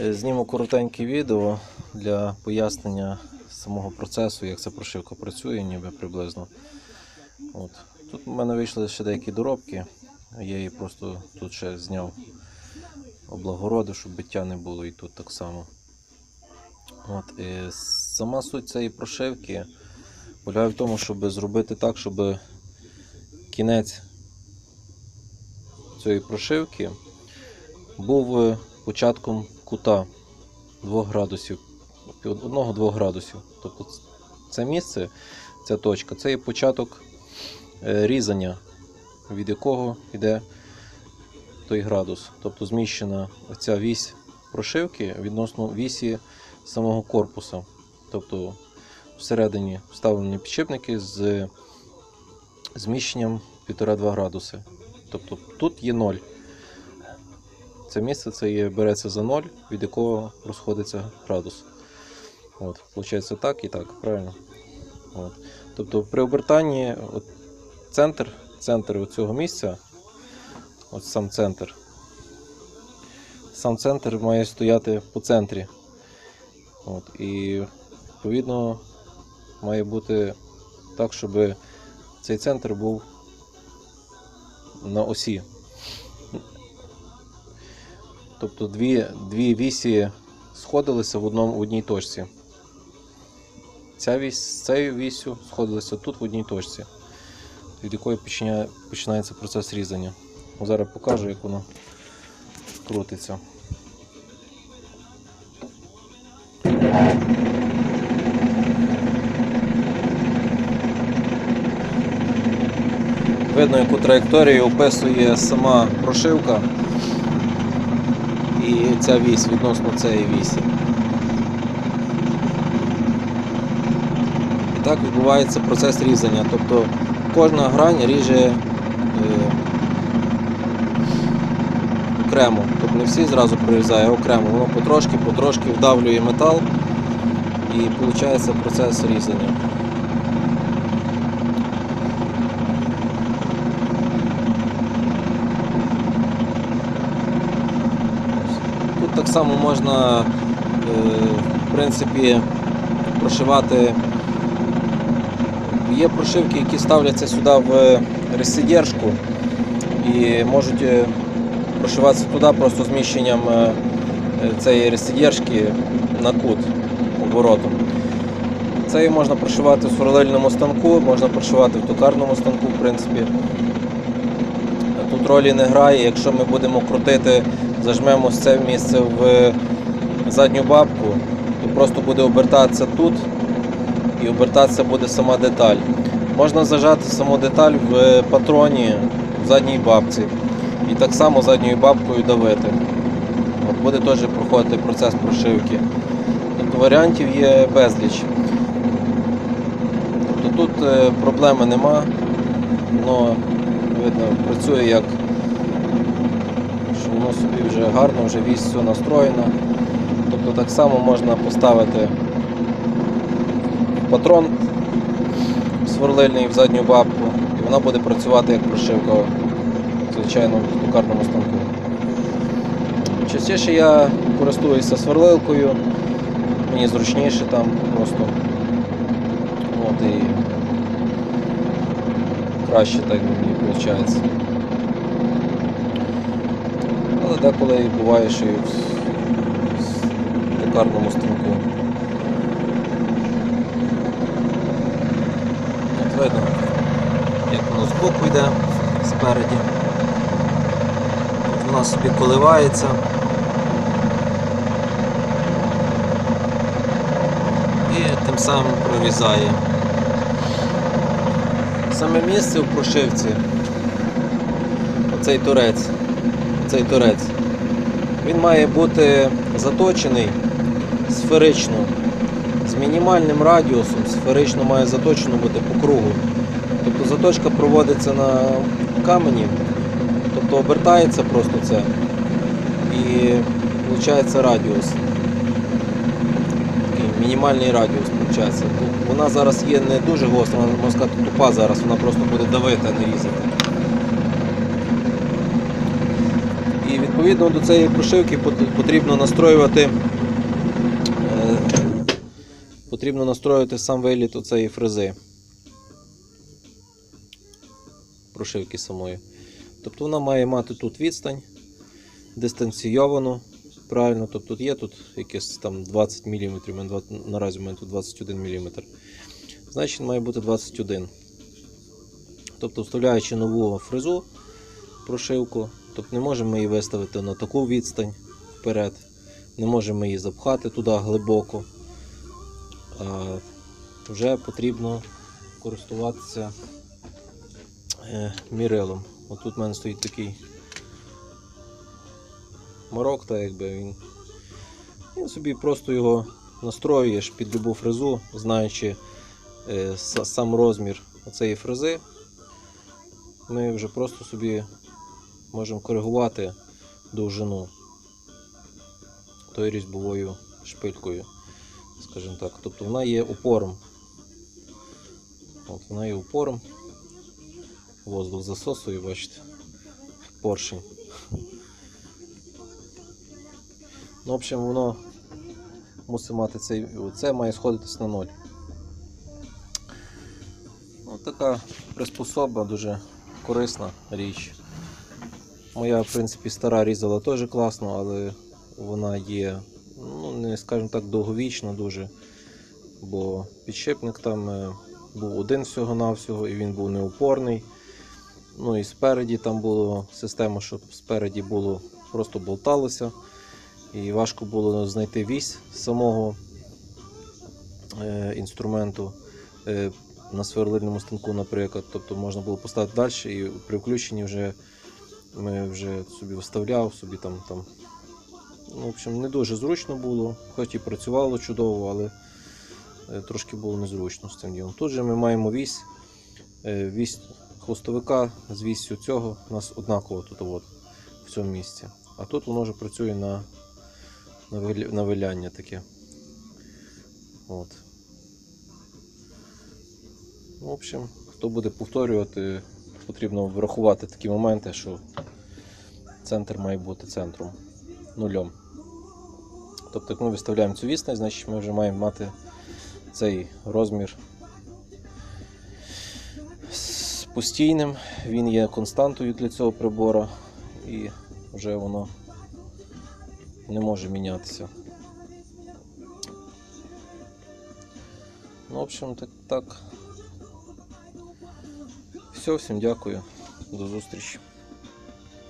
Е, Зніму коротеньке відео для пояснення самого процесу, як ця прошивка працює, ніби приблизно. От. Тут в мене вийшли ще деякі доробки. Я її просто тут ще зняв облагородив, щоб биття не було і тут так само. От, і сама суть цієї прошивки полягає в тому, щоб зробити так, щоб кінець цієї прошивки був початком кута 2 градусів, 1-2 градусів. Тобто це місце, ця точка, це є початок е, різання, від якого йде той градус. Тобто зміщена ця вісь прошивки відносно вісі самого корпуса. Тобто всередині вставлені підшипники з зміщенням 1,5-2 градуси. Тобто тут є 0. Це місце це є, береться за 0, від якого розходиться градус. От, Получається так і так, правильно? От. Тобто при обертанні от, центр, центр цього місця, от сам центр. Сам центр має стояти по центрі. От, і відповідно має бути так, щоб цей центр був на осі. Тобто дві, дві вісі сходилися в, одному, в одній точці. Ця вісь з цією вісю сходилися тут в одній точці, від якої починає, починається процес різання. Зараз покажу, як воно крутиться. Видно, яку траєкторію описує сама прошивка і ця вісь відносно цієї вісі. І так відбувається процес різання. Тобто кожна грань ріже е, окремо. Тобто не всі зразу прорізає, а окремо. Воно потрошки, потрошки вдавлює метал і виходить процес різання. Тут так само можна, е, в принципі, прошивати. Є прошивки, які ставляться сюди в ресидержку і можуть е, прошиватися туди просто зміщенням е, цієї ресидержки на кут оборотом. Це і можна прошивати в сверлильному станку, можна прошивати в токарному станку, в принципі. Тут ролі не грає, якщо ми будемо крутити, зажмемо це місце в задню бабку, то просто буде обертатися тут і обертатися буде сама деталь. Можна зажати саму деталь в патроні в задній бабці і так само задньою бабкою давити. От буде теж проходити процес прошивки. Тобто варіантів є безліч. Тобто тут е, проблеми нема, воно видно працює як воно собі вже гарно, вже вісь все настроєно. Тобто так само можна поставити патрон сверлильний в задню бабку і вона буде працювати як прошивка, звичайно, в токарному станку. Частіше я користуюся сверлилкою, мені зручніше там просто. От і краще так мені виходить. Але деколи і буває, що і в, в токарному. От видно, як воно збоку йде спереді. От вона собі коливається. І тим самим прорізає. Саме місце в прошивці, оцей турець, цей турець, він має бути заточений сферично, з мінімальним радіусом, сферично має заточено бути по кругу. Тобто заточка проводиться на камені, тобто обертається просто це і виходить радіус. Такий мінімальний радіус виходить. Вона зараз є не дуже гостра, можна сказати тупа зараз, вона просто буде давити, а не різати. І Відповідно до цієї прошивки потрібно настроювати е, потрібно настроювати сам виліт оцеї фрези. Прошивки самої. Тобто вона має мати тут відстань дистанційовану. Правильно, тобто тут є тут якесь там 20 мм, наразі у мене тут 21 мм. Значить має бути 21. Тобто, вставляючи нову фрезу, прошивку, тобто не можемо її виставити на таку відстань вперед, не можемо її запхати туди глибоко. Вже потрібно користуватися е, мірилом. Отут в мене стоїть такий марок, так якби він. Він собі просто його настроюєш під любу фрезу, знаючи е, сам розмір цієї фрези. Ми вже просто собі можемо коригувати довжину тою різьбовою шпилькою, скажімо так. Тобто вона є упором. От вона є упором. Воздух засосує, бачите, поршень. Ну, в общем, воно мусить мати цей. Це має сходитись на ноль. Ну, така приспособа дуже корисна річ. Моя, в принципі, стара різала теж класно, але вона є, ну, не скажімо так, довговічна дуже. Бо підшипник там е, був один всього-навсього і він був неупорний. Ну і спереді там була система, щоб спереді було просто болталося. І важко було знайти вісь самого е, інструменту е, на сверлильному станку, наприклад. Тобто можна було поставити далі і при включенні вже вже собі вставляв, собі там. там. Ну, в общем, не дуже зручно було, хоч і працювало чудово, але е, трошки було незручно з цим ділом. Тут же ми маємо вісь, е, вісь хвостовика з віссю цього у нас однаково тут от, в цьому місці. А тут воно вже працює на, на, виляння таке. От. Ну, В общем, хто буде повторювати, потрібно врахувати такі моменти, що центр має бути центром нульом. Тобто, як ми виставляємо цю відстань, значить ми вже маємо мати цей розмір з постійним, він є константою для цього прибора і вже воно не може мінятися. Ну, в общем, так. так. Все, всім дякую. До зустрічі.